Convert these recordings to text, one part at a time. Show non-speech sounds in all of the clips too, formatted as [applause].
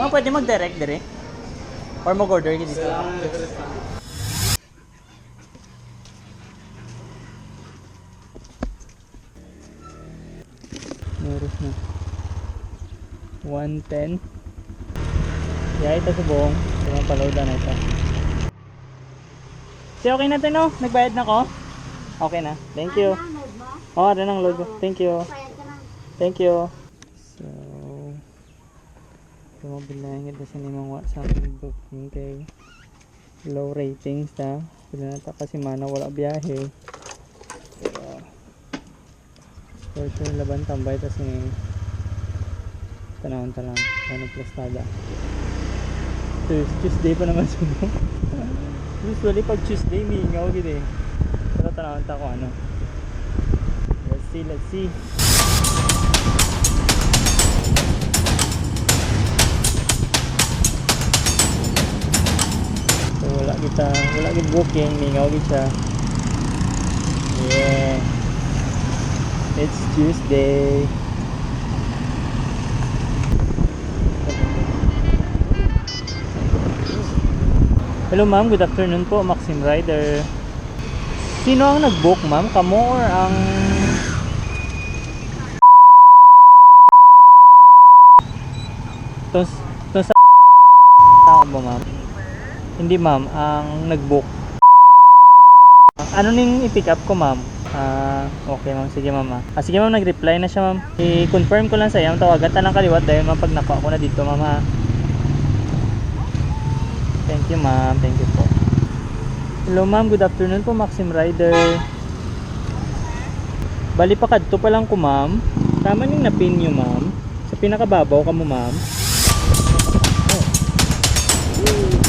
Ma'am, pwede mag-direct dire? Or mag-order ka dito? Meron na. 110. Yeah, ito sa buong. Ito mga palawda na ito. Si okay na to no? Nagbayad na ko? Okay na. Thank you. Oh, ano nang logo. Thank you. Thank you. So, Tumabilang ito sa nimang WhatsApp booking kay low ratings ta. Sila nata kasi mana wala biyahe. So, First yung laban tambay tas ni tanawon ta lang. Ano plastada. Tues- Tuesday pa naman [laughs] sumo. Usually pag Tuesday mingaw gid eh. Pero tanawon ta ko ano. Let's see, let's see. Wala kita, wala gid booking, mingaw gid siya. Yeah. It's Tuesday. Hello ma'am, good afternoon po, Maxim Rider. Sino ang nag-book ma'am? Kamo or ang Tos, tos sa tao ba ma'am? Hindi ma'am, ang nag-book. Ano ning i-pick up ko ma'am? Ah, okay ma'am, sige ma'am. ah. Ah, sige ma'am, nag-reply na siya ma'am. I-confirm ko lang sa iyo, tawagan ta ng kaliwat dahil ma'am pag nakuha ko na dito ma'am ha. Thank you ma'am, thank you po. Hello ma'am, good afternoon po Maxim Rider. Bali pa kadto pa lang ko ma'am. Tama ning napin niyo ma'am. Sa pinakababaw ka mo ma'am. Oh.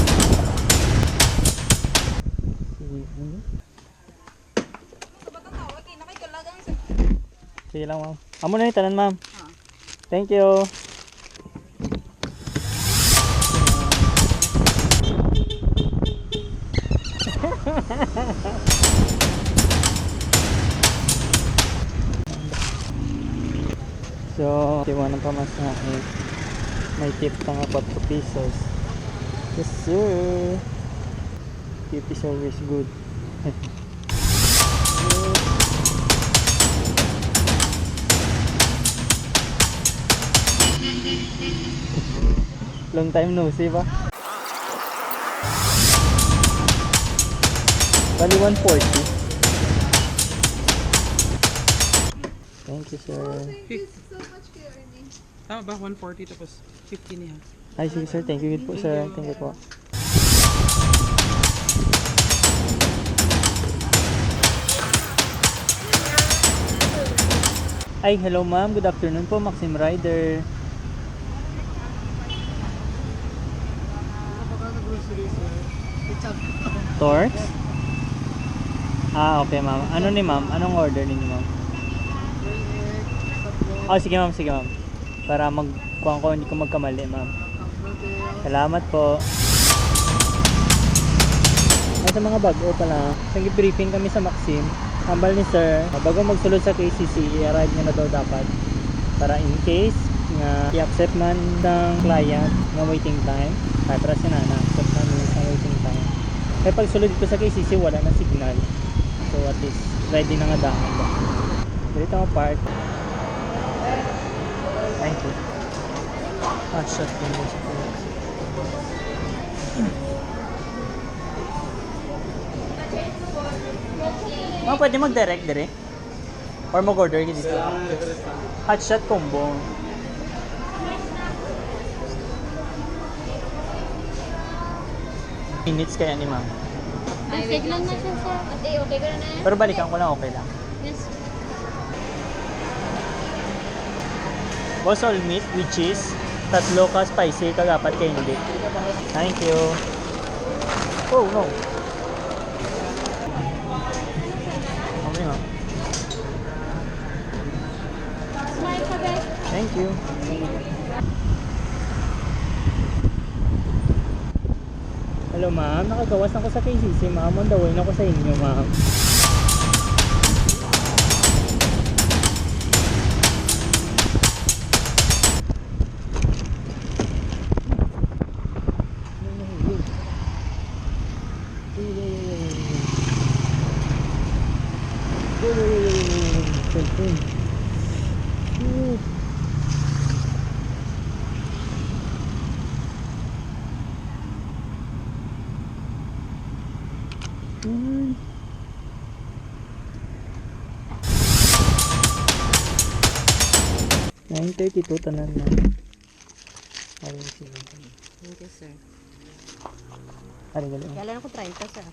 Sige lang ma'am. Amo na ni tanan ma'am. Thank you. [laughs] So, iwanan pa mas na eh. May tip pa nga 4 pesos. Yes sir. Tip is always good. [laughs] Long time no see ba? Bali 140. Thank you sir. Tama ba? 140 tapos 50 niya. Ay sige sir, thank you po sir. Thank you po. Ay, hello ma'am. Good afternoon po, Maxim Rider. Torx? Ah, okay ma'am. Ano ni ma'am? Anong order ninyo ma'am? Oh, sige ma'am, sige ma'am. Para magkuhan ko, hindi ko magkamali ma'am. Salamat po. Ay, sa mga bago pala, nag-briefing kami sa Maxim. Hambal ni sir, bago magsulod sa KCC, i-arrive niya na daw dapat. Para in case nga i-accept man ng client ng waiting time, ay para siya na na-accept namin sa waiting time. Kaya pag sulod ko sa KCC, wala na signal. So at least, ready na nga daan. Dito ako park. Thank you. Ah, shot ko mo sa Ma'am, pwede mag-direct dire? Or mag-order ka dito? Hot shot combo. Minutes kaya ni ma'am. Basic lang na siya sir. Eh, okay ka na? Pero balikan ko lang, okay lang. Yes. Boss all meat with cheese, tatlo ka spicy, kagapat ka hindi. Thank you. Oh, no. Okay ma'am. Smile ka, guys. Thank you. Hello ma'am, nakagawas ako sa KCC ma'am. On the way na ako sa inyo ma'am. Ooh. 82 tanan na. Ayun sige. Thank you, sir. Ari gali. Kailan ako 30, sir.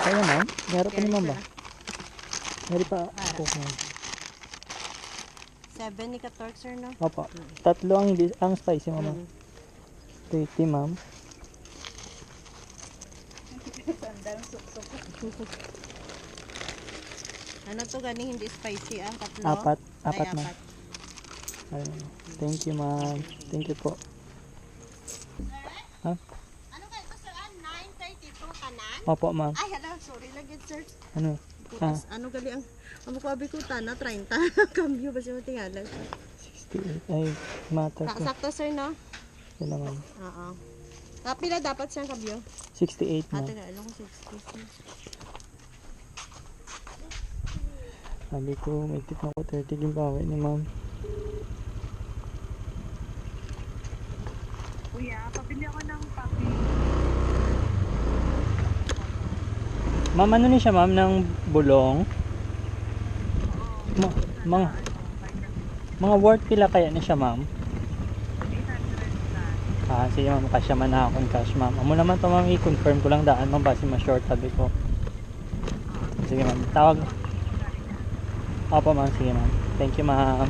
Kaya ma'am, meron pa ni ma'am ba? sir. Meron pa Para. ako. 7 ni Katork, sir, no? Opo. Tatlo ang ang spicy ma'am. Mm. 30 ma'am. [laughs] Ano to gani hindi spicy ah? Tatlo? Apat, Ay, apat. Ayun. Thank you ma'am. Thank you po. Ha? Ano kayo to sir? Ah, 9.32 kanan? Opo ma'am. Ay, hala, sorry lagi sir. Ano? Putas, ano gali ang ang mukhabi ko tana 30 [laughs] cambio ba siya matingala 68. Ay, matter ko. sakto sir no Sila ma'am. oo kapila dapat siyang cambio 68 ma'am. ate alam ko 60 Sabi ko, may tip na ko 30 limbawi ni ma'am. Kuya, pabili ako ng papi. Ma'am, ano ni siya ma'am ng bulong? Ma- mga mga worth pila kaya ni siya ma'am? Ah, sige ma'am, kasya man na akong cash ma'am. Amo naman to ma'am, i-confirm ko lang daan ma'am base ma-short sabi ko. Sige ma'am, tawag. Opo ma'am, sige ma'am. Thank you ma'am.